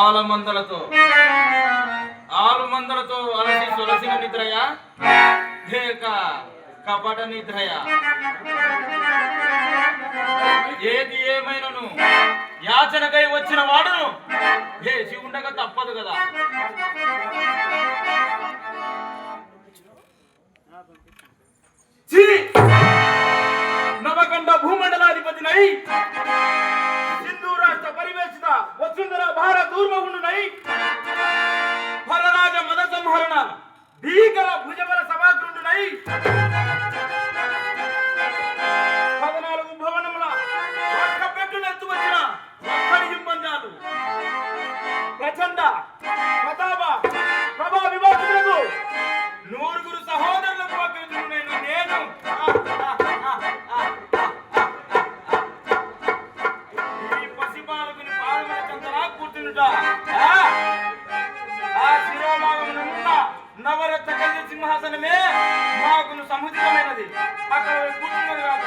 ఆలమందలతో ఆలుమందలతో అలసి సొలసిన నిద్రయ? లేక కపట నిద్రయ? ఏది ఏమైనను? యాచనకై వచ్చిన వాడును. వేసి ఉండక తప్పదు కదా. నవకండ భూమండలాధిపతినై భారత దూర్మగుండునై మద సంహరణ భీకర భుజబల సమాగ్రుండునై పదనాలుగు భవనముల ఒక్క పెట్టునెత్తు వచ్చిన ఒక్కడి హింబంజాలు ప్రచండ చేస్తుండట ఆ? శిరోభాగమునున్న నవరత్న కలిగి సింహాసనమే మాకు అక్కడ కూర్చున్నది కాక.